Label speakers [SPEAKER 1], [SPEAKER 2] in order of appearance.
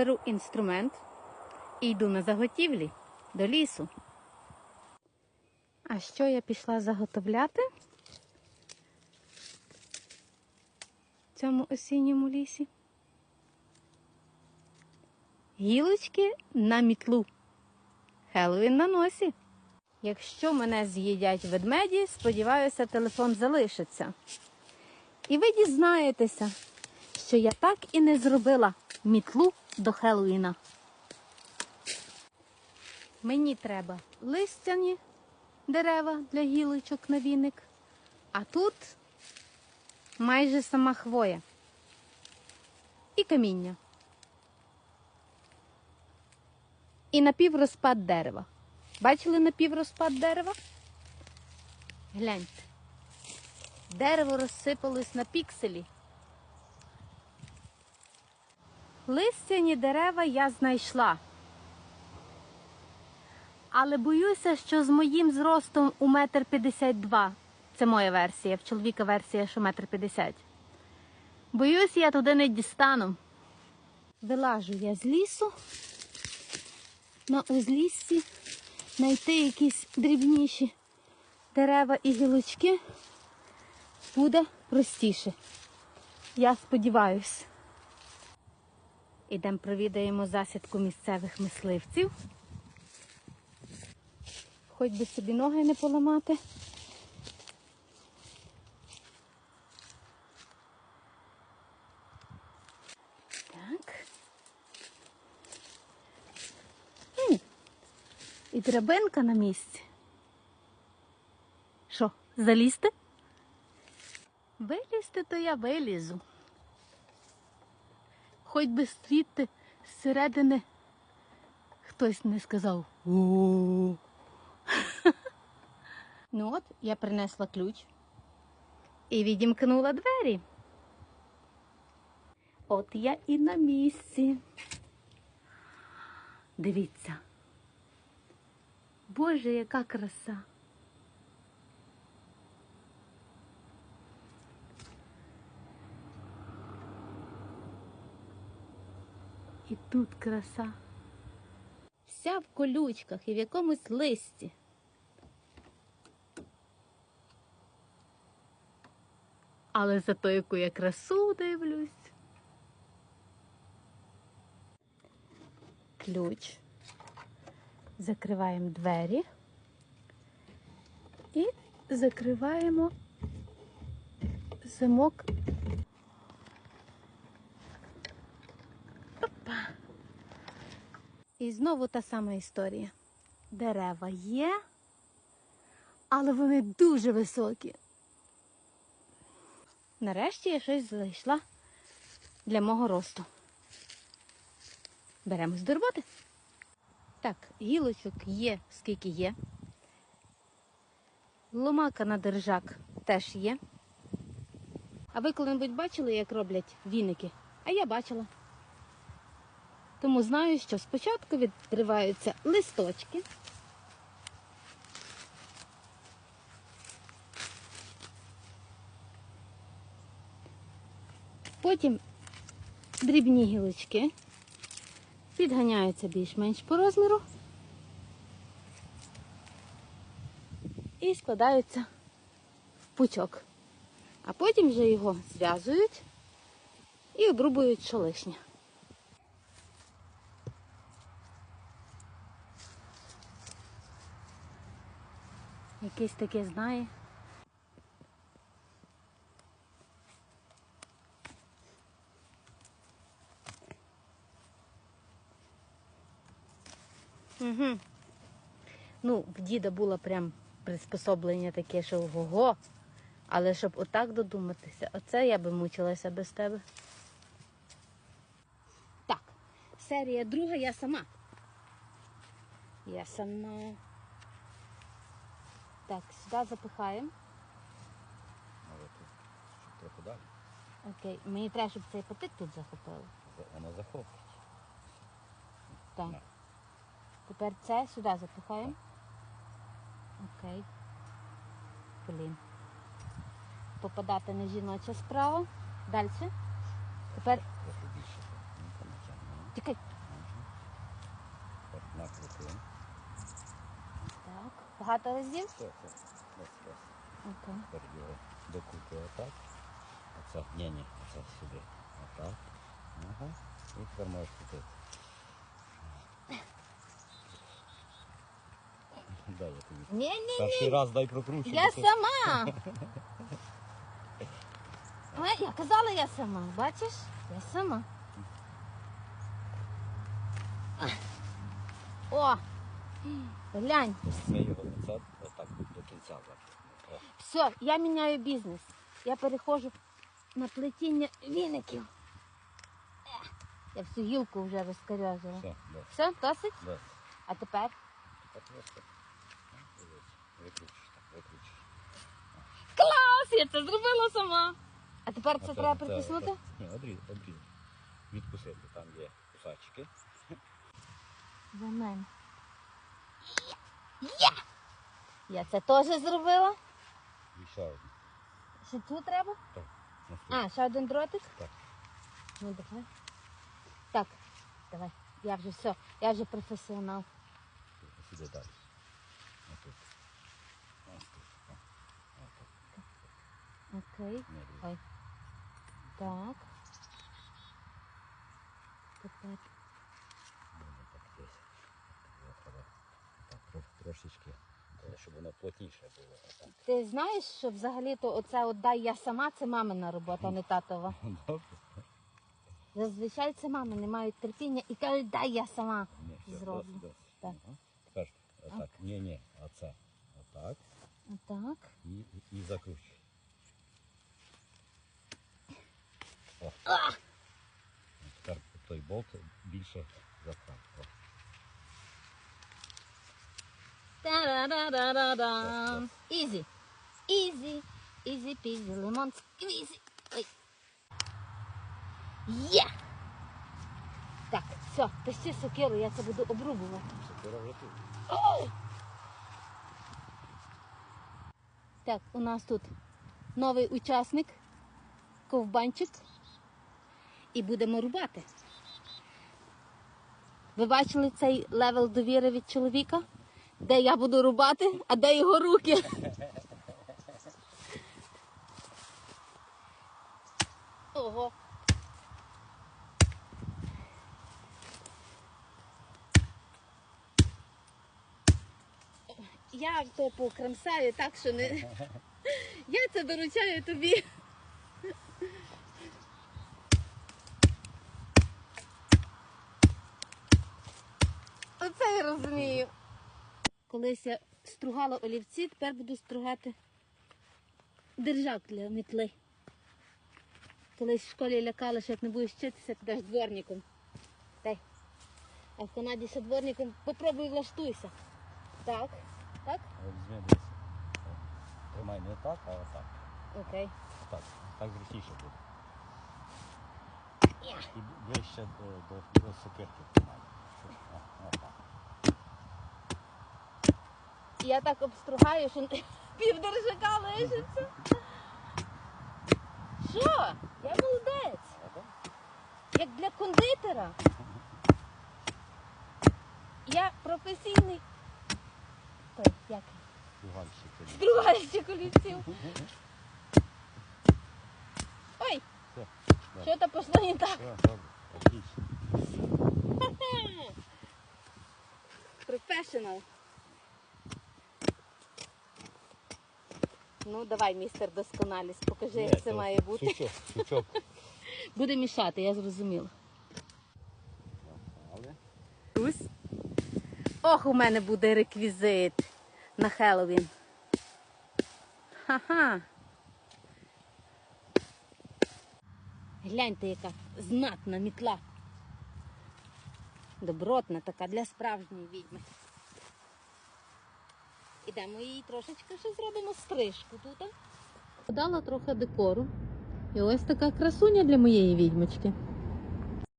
[SPEAKER 1] беру інструмент і йду на заготівлі до лісу. А що я пішла заготовляти в цьому осінньому лісі? Гілочки на мітлу. Хеллоуін на носі. Якщо мене з'їдять ведмеді, сподіваюся, телефон залишиться. І ви дізнаєтеся, що я так і не зробила мітлу до Хеллоуіна. Мені треба листяні дерева для гілочок на віник, а тут майже сама хвоя і каміння. І напіврозпад дерева. Бачили напіврозпад дерева? Гляньте. Дерево розсипалось на пікселі. Листяні дерева я знайшла. Але боюся, що з моїм зростом у метр п'ятдесят два. Це моя версія, в чоловіка версія, що метр п'ятдесят. Боюсь, я туди не дістану. Вилажу я з лісу на узліссі знайти якісь дрібніші дерева і гілочки буде простіше. Я сподіваюся. Ідемо провідаємо засідку місцевих мисливців. Хоч би собі ноги не поламати. Так. І драбинка на місці. Що, залізти? Вилізти, то я вилізу. Хоч би стріти зсередини хтось не сказав. Ну от, я принесла ключ і відімкнула двері. От я і на місці. Дивіться. Боже, яка краса. І тут краса. Вся в колючках і в якомусь листі. Але зато яку я красу дивлюсь. Ключ. Закриваємо двері і закриваємо замок. І знову та сама історія. Дерева є, але вони дуже високі. Нарешті я щось знайшла для мого росту. Беремось до роботи. Так, гілочок є, скільки є. Ломака на держак теж є. А ви коли-небудь бачили, як роблять віники? А я бачила. Тому знаю, що спочатку відриваються листочки. Потім дрібні гілочки підганяються більш-менш по розміру і складаються в пучок. А потім вже його зв'язують і обрубують що Якесь таке знає. Угу. Ну, в діда було прям приспособлення таке, що ого. Але щоб отак додуматися, оце я би мучилася без тебе. Так, серія друга я сама. Я сама. Так, сюди запихаємо.
[SPEAKER 2] Але тут щоб трохи далі.
[SPEAKER 1] Окей, мені треба, щоб цей потик тут захопило.
[SPEAKER 2] За- Воно захопить.
[SPEAKER 1] Так.
[SPEAKER 2] Так.
[SPEAKER 1] Тепер це сюди запихаємо. Окей. Блін. Попадати не жіноча справа. Далі. Тепер
[SPEAKER 2] Трохи більше. Ну,
[SPEAKER 1] тікай. Багато разів?
[SPEAKER 2] Все, все. Ось, ось.
[SPEAKER 1] Окей.
[SPEAKER 2] Тепер його докупи отак. Оце, ні, ні, оце сюди. Отак. Ага. І тепер можеш купити. Дай я тобі.
[SPEAKER 1] Ні, ні,
[SPEAKER 2] Перший раз дай прокручу.
[SPEAKER 1] я сама. Е, Я казала, я сама. Бачиш? Я сама. О! Глянь.
[SPEAKER 2] Ми його отак до кінця.
[SPEAKER 1] Все, я міняю бізнес. Я переходжу на плетіння віників. Е, Я всю гілку вже розкоряжила.
[SPEAKER 2] все, досить.
[SPEAKER 1] Все, досить?
[SPEAKER 2] Досить.
[SPEAKER 1] А тепер?
[SPEAKER 2] Так просто. ну, Викручиш так, викручиш.
[SPEAKER 1] Клас! Я це зробила сама. А тепер це треба притиснути?
[SPEAKER 2] Ні, одріз, одріз. Відкусити, там є кусачки.
[SPEAKER 1] За мене. Є! Я це теж зробила.
[SPEAKER 2] І ще один.
[SPEAKER 1] Ще тут треба?
[SPEAKER 2] Так.
[SPEAKER 1] А, ще один дротик?
[SPEAKER 2] Так.
[SPEAKER 1] Ну давай. Так, давай. Я вже все, я вже професіонал.
[SPEAKER 2] Сюди далі. Отут. Ось тут.
[SPEAKER 1] Окей. Ой. Так. Тепер.
[SPEAKER 2] Воно так десь. Його треба так, тро- трошечки, е, щоб воно плотніше було. Отак.
[SPEAKER 1] Ти знаєш, що взагалі-то оце от дай я сама, це мамина робота, а не татова.
[SPEAKER 2] Добре?
[SPEAKER 1] Зазвичай це мами не мають терпіння і кажуть, дай я сама
[SPEAKER 2] Ні, все,
[SPEAKER 1] зроблю.
[SPEAKER 2] досить, досить.
[SPEAKER 1] Так.
[SPEAKER 2] Ага. Тепер отак. Ні, ні, оце. Отак.
[SPEAKER 1] Отак.
[SPEAKER 2] І, і, і закручуй. О. Тепер той болт більше запхай. О.
[SPEAKER 1] Та-да-да-да-да-дам. Ізі. Ізі. Ізі пізі, лимон сквізі. Ой. Є! Так, все, пусти сокиру, я це буду обрубувати.
[SPEAKER 2] Тут.
[SPEAKER 1] Так, у нас тут новий учасник, ковбанчик. І будемо рубати. Ви бачили цей левел довіри від чоловіка? Де я буду рубати, а де його руки? Ого. Я то покремсаю так, що не. Я це доручаю тобі. Оце я розумію. Колись я стругала олівці, тепер буду стругати держак для мітли. Колись в школі лякали, що як не будеш вчитися, підеш дворником. Дай. А в Канаді ще дворником попробуй влаштуйся. Так, так?
[SPEAKER 2] О, Тримай не так, а отак.
[SPEAKER 1] Окей.
[SPEAKER 2] Так, так зручніше буде. І ближче до, до, до сокирки тримай. О, отак.
[SPEAKER 1] Я так обстругаю, що пів держака лишиться. Що? Я молодець. Як для кондитера. Я професійний. Той, як?
[SPEAKER 2] Стругальщик.
[SPEAKER 1] Олівців. Ой, що то пішло не так. Професіонал. Ну, давай, містер досконалість, покажи, як це має бути.
[SPEAKER 2] Сучок, сучок.
[SPEAKER 1] Буде мішати, я зрозуміла. Ох, у мене буде реквізит на Хеллоуін. Ха-ха. Гляньте, яка знатна мітла. Добротна така для справжньої відьми. Ідемо їй трошечки ще зробимо стрижку тут. Подала трохи декору. І ось така красуня для моєї відьмочки.